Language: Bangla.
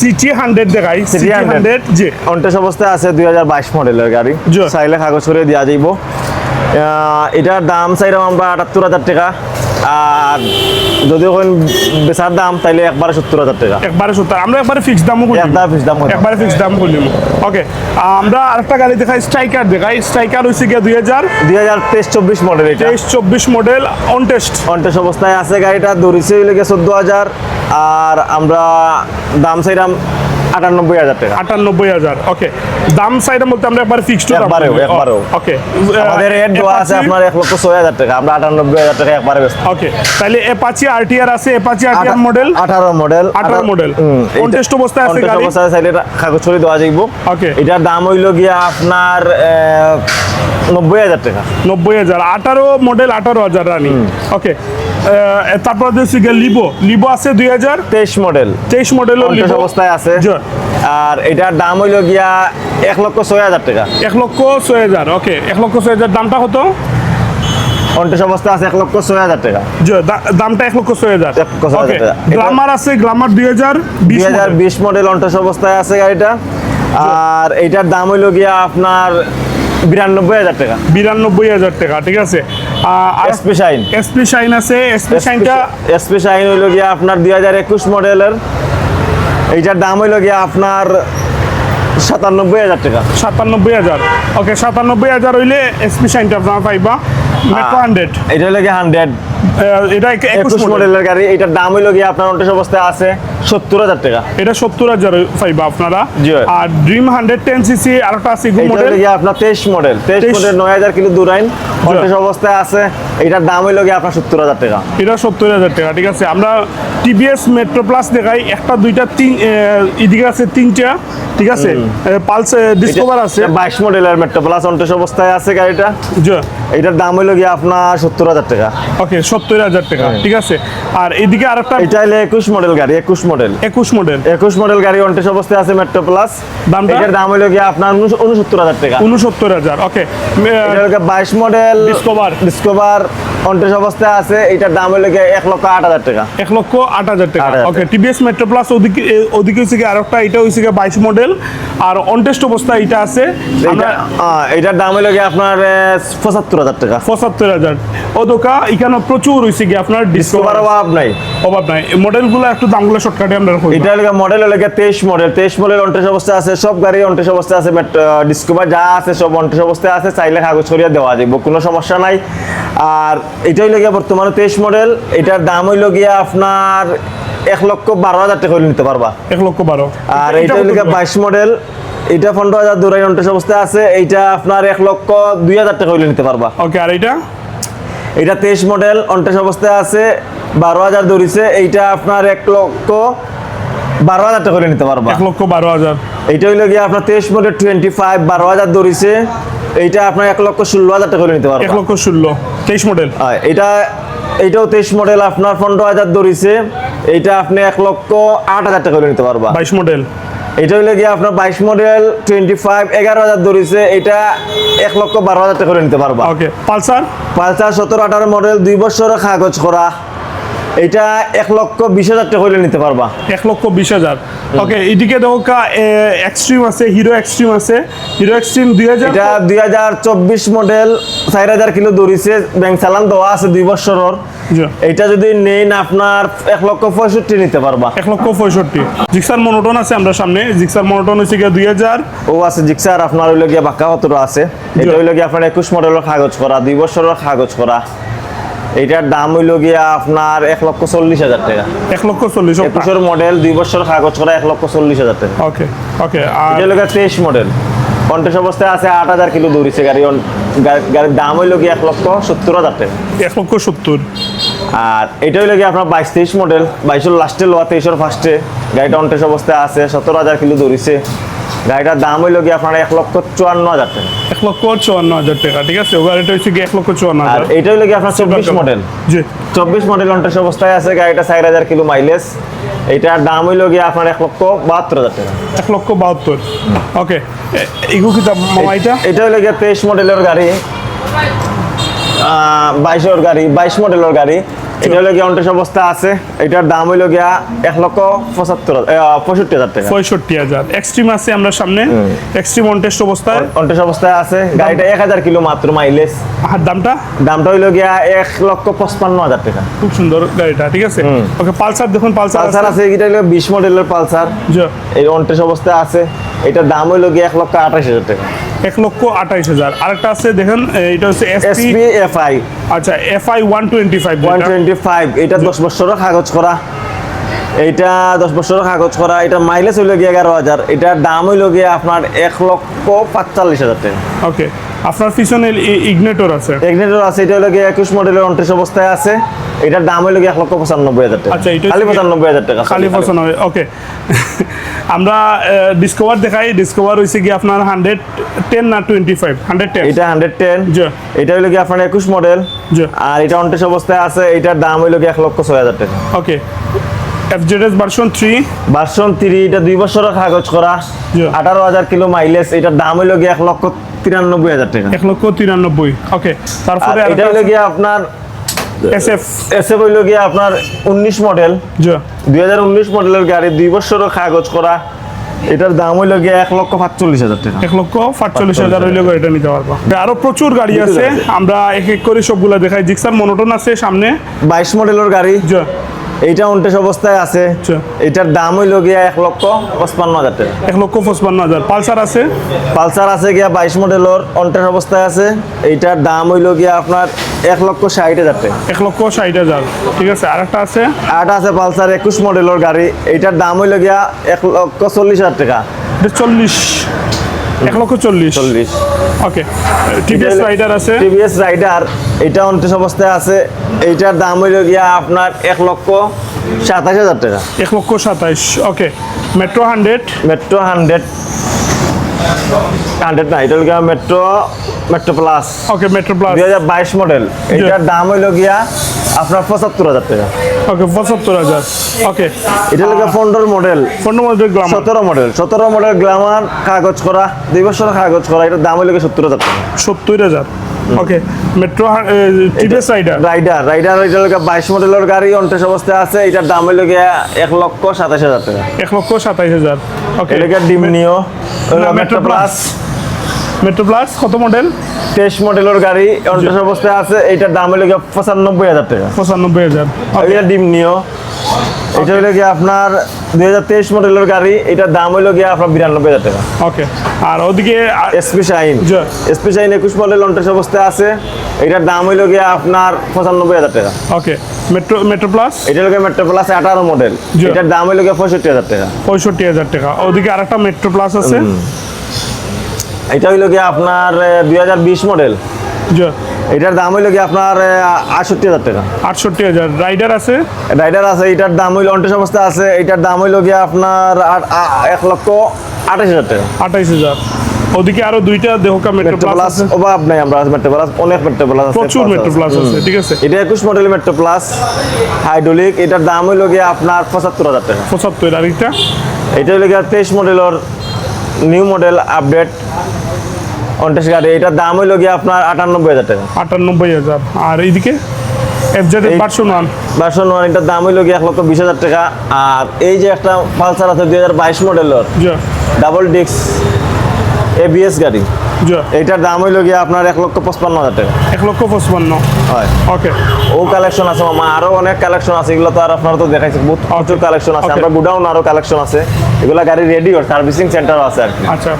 সিটি হান্ড্রেড দেখাই সিটি 100 হান্ড্রেড জি। অন্টেস অবস্থায় আছে দুই হাজার বাইশ মডেলের গাড়ি। চাইলে কাগজ করে দেওয়া যাইব। আহ, এটার দাম চাইলাম আমরা আটাত্তর হাজার টাকা। আর যদি ওখান বেচার দাম তাইলে একবারে সত্তর হাজার টাকা। একবারে সত্তর আমরা একবারে ফিক্স দামও করি। একদম fixed দাম। একবারে ফিক্স দাম করলাম ওকে আমরা আরেকটা গাড়ি দেখাই স্ট্রাইকার দেখাই। স্ট্রাইকার হয়েছে গিয়ে দুই হাজার দুই হাজার তেইশ চব্বিশ মডেল এটা। তেইশ চব্বিশ মডেল অন টেস্ট অন্টেস অবস্থায় আছে গাড়িটা দৌড়িছে লেগে চোদ্দ হাজার। আর আমরা দাম চাইলাম আটানব্বই হাজার টাকা। আটানব্বই হাজার ওকে দাম সাইডে বলতে আমরা একবার ফিক্সড একবারেও, একবারেও। ওকে আমাদের রেট দেওয়া আছে আপনার এক লক্ষ ছয় হাজার টাকা আমরা আটানব্বই হাজার টাকা একবারে ব্যস্ত। ওকে তাহলে এপাচি আরটিআর আছে এপাচি আরটিআর মডেল আঠারো মডেল 18 model। On test অবস্থায় আছে গাড়ি? অবস্থায় চাইলে কাগজ ছড়ি দেওয়া যাইব। Okay. এটার দাম হইল গিয়া আপনার নব্বই হাজার টাকা। নব্বই হাজার আঠারো মডেল আঠারো হাজার রানি। ওকে তারপর গিয়ে লিবো লিবো আছে দুই হাজার? তেইশ মডেল তেইশ অন্টেস অবস্থায় আছে। আর এটার দাম হইল গিয়া এক লক্ষ ছয় হাজার টাকা। এক লক্ষ ছয় হাজার ওকে এক লক্ষ ছয় হাজার দামটা কত? অন্টেস অবস্থায় আছে এক লক্ষ ছয় হাজার টাকা। দামটা এক লক্ষ ছয় হাজার। গ্লামার আছে গ্লামার দুই হাজার দুই হাজার বিশ মডেল অন্টেস অবস্থায় আছে গাড়িটা। আর এইটার দাম হইল গিয়া আপনার বিরানব্বই হাজার টাকা। বিরানব্বই হাজার টাকা ঠিক আছে? আর এসপি শাইন এসপি শাইন আছে এসপি শাইনটা এসপি শাইন হইল গিয়া আপনার দুই হাজার একুশ মডেলের এইটার দাম হইল গিয়া আপনার সাতানব্বই হাজার টাকা। সাতানব্বই হাজার। ওকে সাতানব্বই হাজার হইলে এসপি সাইনটা আপনারা পাইবা। মেট্রো হান্ড্রেড এটা হইল গিয়া হান্ড্রেড এটা একুশ একুশ মডেল মডেলের গাড়ি এটার দাম গিয়া আপনার অন্টেস অবস্থায় আছে সত্তর হাজার টাকা। এটা সত্তর হাজার পাইবা আপনারা। আর ড্রিম হান্ড্রেড টেন সিসি আর একটা আছে এইটা মডেল আপনার তেইশ মডেল তেইশ 23 মডেল নয় হাজার কিলো দূরাইন অন্টেস অবস্থায় আছে। এটার দাম হইল গিয়া আপনার সত্তর হাজার টাকা। এটা সত্তর হাজার টাকা ঠিক আছে। আমরা টিভিএস মেট্রো প্লাস দেখাই। একটা দুইটা তিন এদিকে আছে তিনটা ঠিক আছে। পালস ডিসকভার আছে। বাইশ মডেলের মেট্রো প্লাস অন্টেস অবস্থায় আছে গাড়িটা। এটার দাম হইল গিয়ে আপনার সত্তর হাজার টাকা। ওকে সত্তর হাজার টাকা হ্যাঁ। ঠিক আছে? আর এদিকে আর একটা এটা হইলে একুশ মডেল গাড়ি একুশ মডেল। একুশ মডেল। একুশ মডেল গাড়ি অন্টেস অবস্থায় আছে মেট্রো প্লাস দাম এটার দাম হইল গিয়ে আপনার উনস- উনসত্তর হাজার টাকা। উনসত্তর হাজার ওকে। হলো বাইশ মডেল ডিসকভার ডিসকভার অন্টেস অবস্থায় আছে এটার দাম গিয়ে এক লক্ষ আট হাজার টাকা। এক লক্ষ আট হাজার টাকা। 8,000 ওকে টিভিএস মেট্রো প্লাস ওদিকে ওদিকে হচ্ছে কি আর একটা এটা হচ্ছে বাইশ মডেল আর অনটেস্ট অবস্থা এটা আছে। এটার দাম গিয়ে আপনার পঁচাত্তর হাজার টাকা। পঁচাত্তর হাজার। ও দোকা এখানে প্রচুর হয়েছে কি আপনার ডিসকভার অভাব নাই। অভাব নাই। মডেলগুলো একটু দামগুলো শর্টকাটে আমরা এটা হলো মডেল হলো তেইশ মডেল তেইশ মডেল অন্টেস অবস্থায় আছে সব গাড়ি অন্টেস অবস্থায় আছে ডিসকভার যা আছে সব অন্টেস অবস্থায় আছে চাইলে কাগজ করিয়া দেওয়া যাবে কোনো সমস্যা নাই। আর এটা হইল গিয়া বর্তমানে তেইশ মডেল এটার দাম হইল গিয়া আপনার এক লক্ষ বারো হাজার টাকা হইলে নিতে পারবা। এক লক্ষ বারো। আর এটা এইটা গিয়া বাইশ মডেল এটা পনেরো হাজার দুরাই অন্টেস অবস্থায় আছে এইটা আপনার এক লক্ষ দুই হাজার টাকা হইলে নিতে পারবা। ওকে আর এটা এটা তেইশ মডেল অন্টেস অবস্থায় আছে বারো হাজার দৌড়িছে এইটা আপনার এক লক্ষ বারো হাজার টাকা হইলে নিতে পারবা। এক লক্ষ বারো হাজার। এইটা হইল গিয়ে আপনার তেইশ মডেল টোয়েন্টি ফাইভ বারো হাজার ধরিছে এইটা আপনার এক লক্ষ ষোলো হাজার টাকা করে নিতে এক লক্ষ ষোলো তেইশ মডেল এটা এইটাও তেইশ মডেল আপনার পনেরো হাজার ধরিছে। এইটা আপনি এক লক্ষ আট হাজার টাকা করে নিতে পারবা। বাইশ মডেল এটা হইল গিয়ে আপনার বাইশ মডেল টোয়েন্টি ফাইভ এগারো হাজার ধরিছে। এটা এক লক্ষ বারো হাজার টাকা করে নিতে পারবা। ওকে পালসার? পালসার সতেরো আঠারো মডেল দুই বছরের কাগজ করা। এটা এক লক্ষ বিশ হাজার টাকা করে নিতে পারবা। এক লক্ষ বিশ হাজার। ওকে এদিকে দেখো এক্সট্রিম আছে হিরো এক্সট্রিম আছে। হিরো এক্সট্রিম দুই হাজার এটা দুই হাজার চব্বিশ মডেল চার হাজার কিলো দৌড়িছে ব্যাংক চালান দেওয়া আছে দুই বছরের। এটা যদি নেন আপনার এক লক্ষ পঁয়ষট্টি নিতে পারবা। এক লক্ষ পঁয়ষট্টি। জিক্সার মনোটন আছে আমরা সামনে। জিক্সার মনোটন হচ্ছে গিয়ে দুই হাজার। ও আছে জিক্সার আপনার হইল গিয়া বাক্কা কতটা আছে এটা হইল গিয়া আপনার একুশ মডেলের কাগজ করা দুই বছরের কাগজ করা। এটার দাম হইল গিয়া আপনার এক লক্ষ চল্লিশ হাজার টাকা। এক লক্ষ চল্লিশ একুশের মডেল দুই বছর কাগজ করা এক লক্ষ চল্লিশ হাজার টাকা। ওকে ওকে আর এটা তেইশ মডেল কন্টেস অবস্থায় আছে আট হাজার কিলো দৌড়িছে গাড়ি গাড়ির দাম হইল গিয়া এক লক্ষ সত্তর হাজার টাকা। এক লক্ষ সত্তর। আর এটা হইল গিয়ে আপনার বাইশ তেইশ মডেল বাইশের লাস্টে লোয়া তেইশের ফার্স্টে গাড়িটা অন্টেস অবস্থায় আছে সতেরো হাজার কিলো দৌড়িছে। গাড়িটার দাম হইল গিয়ে আপনার এক লক্ষ চুয়ান্ন হাজার টাকা। এক লক্ষ চুয়ান্ন হাজার টাকা ঠিক আছে? ও গাড়িটা হচ্ছে এক লক্ষ চুয়ান্ন হাজার। এটা হইল গিয়ে আপনার চব্বিশ মডেল জি। চব্বিশ মডেল অন্টেস অবস্থায় আছে গাড়িটা চার হাজার কিলো মাইলেজ এইটার দাম হইল গিয়ে আপনার এক লক্ষ বাহাত্তর হাজার টাকা। এক লক্ষ বাহাত্তর। ওকে এগু কি মামা এটা? এটা হইল গিয়ে তেইশ মডেলের গাড়ি বাইশের গাড়ি বাইশ মডেলের গাড়ি। এটা হলো গিয়া অন্টেস অবস্থা আছে। এটার দাম হইল গিয়া এক লক্ষ পঁচাত্তর পঁয়ষট্টি হাজার টাকা। পঁয়ষট্টি হাজার। এক্সট্রিম আছে আমরা সামনে। এক্সট্রিম অনটেস্ট অবস্থায়। অন্টেস অবস্থায় আছে। গাড়িটা এক হাজার কিলো মাত্র মাইলেজ আর দামটা? দামটা হইল গিয়া এক লক্ষ পঁচপান্ন হাজার টাকা। খুব সুন্দর গাড়িটা ঠিক আছে? ওকে পালসার দেখুন পালসার পালসার আছে। এটা হইল বিশ মডেলের পালসার। এই অন্টেস অবস্থায় আছে। এটার দাম হইল গিয়ে এক লক্ষ আঠাশ হাজার টাকা। এক লক্ষ আঠাইশ হাজার। আরেকটা আছে দেখেন এটা হচ্ছে এসপি এফআই আচ্ছা FI one twenty five one twenty five এটা দশ বছরের কাগজ করা। এইটা দশ বছরের কাগজ করা এটা মাইলেজ হইল গিয়ে এগারো হাজার। এটার দাম হইল গিয়ে আপনার এক লক্ষ পাঁচচল্লিশ হাজার টাকা। ওকে আপনার পিছনে ইগনেটর আছে। এগনেটর আছে এটা হলো গিয়ে একুশ মডেলের উনত্রিশ অবস্থায় আছে। এটার দাম লক্ষ পঁচানব্বই হাজার টাকা। আচ্ছা, এটা খালি হচ্ছে- পঁচানব্বই হাজার টাকা খালি পছন্দ ওকে আমরা ডিসকভার দেখাই। ডিসকভার হয়েছে কি আপনার হান্ড্রেড টেন না টোয়েন্টি ফাইভ হান্ড্রেড টেন এটা হান্ড্রেড টেন জি। এটা হইল গিয়ে আপনার একুশ মডেল জি। আর এটা উনত্রিশ অবস্থায় আছে এটার দাম লক্ষ ছয় হাজার টাকা। Okay FZS version three version three এটা দুই বছরের কাগজ করা। জি। আঠারো হাজার কিলো মাইলেজ এটার দাম হইল গিয়ে এক লক্ষ তিরানব্বই হাজার টাকা। এক লক্ষ তিরানব্বই। ওকে তারপরে এটা হইল গিয়ে আপনার এস এফ এসে হইল গিয়ে আপনার উনিশ মডেল দুই হাজার উনিশ মডেলের গাড়ি দুই বছরের কাগজ করা। এটার দাম হইল গিয়ে এক লক্ষ পাঁচচল্লিশ হাজার টাকা। এক লক্ষ পাঁচচল্লিশ হাজার হইলে এটা নিতে পারব। আরও প্রচুর গাড়ি আছে। আমরা এক এক করে সবগুলা দেখাই। জিক্সার মনোটন আছে সামনে। বাইশ মডেলের গাড়ি। এইটা উনত্রিশ অবস্থায় আছে। এটার দাম হইল গিয়া এক লক্ষ পঁচপান্ন হাজার টাকা। এক লক্ষ পঁচপান্ন হাজার। পালসার আছে? পালসার আছে গিয়া বাইশ মডেলের উনত্রিশ অবস্থায় আছে। এইটার দাম হইল গিয়া আপনার এক লক্ষ ষাট হাজার টাকা। এক লক্ষ ষাট হাজার। ঠিক আছে আরেকটা আছে? আট আছে পালসার একুশ মডেলের গাড়ি। এইটার দাম হইল গিয়া এক লক্ষ চল্লিশ হাজার টাকা। চল্লিশ। এক লক্ষ চল্লিশ। চল্লিশ। ওকে টিভিএস রাইডার আছে? টিভিএস রাইডার এটা উনত্রিশ অবস্থায় আছে। এইটার দাম হইল গিয়া আপনার এক লক্ষ সাতাশ হাজার টাকা। এক লক্ষ সাতাইশ okay Metro hundred Metro hundred hundred না এটা গিয়া Metro Metro plus okay Metro plus দুই হাজার বাইশ মডেল এটার দাম হইল গিয়া আপনার পঁচাত্তর হাজার টাকা। ওকে পঁচাত্তর হাজার। ওকে। এটা হলো গিয়া মডেল পনেরো মধ্যে গ্লামার সতেরো মডেল সতেরো মডেল গ্লামার কাগজ করা দুই বছরের কাগজ করা এটার দাম সত্তর হাজার টাকা। সত্তর হাজার। Okay Metro TVS Raider Raider Raider এটা হলো গিয়া বাইশ মডেলের গাড়ি অন্টেশ অবস্থায় আছে এটার দাম হইল গিয়া এক লক্ষ সাতাশ হাজার টাকা। এক লক্ষ সাতাইশ হাজার। ওকে। এটা ডিমনিও মেট্রো প্লাস মেট্রো প্লাস কত মডেল তেইশ মডেলের গাড়ি অন্টেশ অবস্থায় আছে এইটার দাম গিয়া পঁচানব্বই হাজার টাকা। পঁচানব্বই হাজার। এটা ডিমনিও এটা হইল গিয়া আপনার দুই হাজার তেইশ মডেলের গাড়ি এটার দাম হইল গিয়া আপনার বিরানব্বই হাজার টাকা। ওকে আর ওদিকে এসপি শাইন। এসপি শাইন একুশ মডেল অন্টেশ অবস্থায় আছে এটার দাম হইল গিয়া আপনার পঁচানব্বই হাজার টাকা। ওকে মেট্রো মেট্রো প্লাস এটা হলো মেট্রো প্লাস আঠারো মডেল। এটার দাম হইল গিয়া পঁয়ষট্টি হাজার টাকা। পঁয়ষট্টি হাজার টাকা। ওদিকে আরেকটা মেট্রো প্লাস আছে? এটা হইল কি আপনার দুই হাজার বিশ মডেল এটার দাম হইল গিয়া আপনার আটষট্টি হাজার টাকা। আটষট্টি হাজার। রাইডার আছে? রাইডার আছে এটার দাম হইল অন্টেশ অবস্থা আছে এটার দাম হইল গিয়া আপনার এক লক্ষ আঠাশ হাজার টাকা। আঠাইশ হাজার। ওদিকে আরও দুইটা দেহকা মেট্রো প্লাস অভাব নাই আমরা মেট্রো প্লাস অনেক মেট্রো প্লাস আছে প্রচুর মেট্রো প্লাস আছে। ঠিক আছে। এটা একুশ মডেল মেট্রো প্লাস হাইড্রোলিক এটার দাম হইল গিয়ে আপনার পঁচাত্তর হাজার টাকা। পঁচাত্তর আর একটা এটা হইল গিয়ে তেইশ মডেলের নিউ মডেল আপডেট অন্টেশ গাড়ি এটার দাম হইল গিয়ে আপনার আটানব্বই হাজার টাকা। আটানব্বই হাজার। আর এইদিকে এফজেড এই- পাঁচশো ওয়ান ভার্সন ওয়ান এটার দাম হইল গিয়ে এক লক্ষ বিশ হাজার টাকা। আর এই যে একটা পালসার আছে দুই হাজার বাইশ মডেলের জি। ডাবল ডিক্স এবিএস গাড়ি জি। এইটার দাম হইল গিয়ে আপনার এক লক্ষ পঁচপান্ন হাজার টাকা। এক লক্ষ পঁচপান্ন। হয়। ওকে ও কালেকশন আছে মামা আরও অনেক কালেকশন আছে এগুলো তো আর আপনারা তো দেখাইছে বহুত প্রচুর কালেকশন আছে. আমরা গুডাউন আরও কালেকশন আছে। এগুলা গাড়ি রেডি সার্ভিসিং সেন্টারও আছে আর কি। আচ্ছা।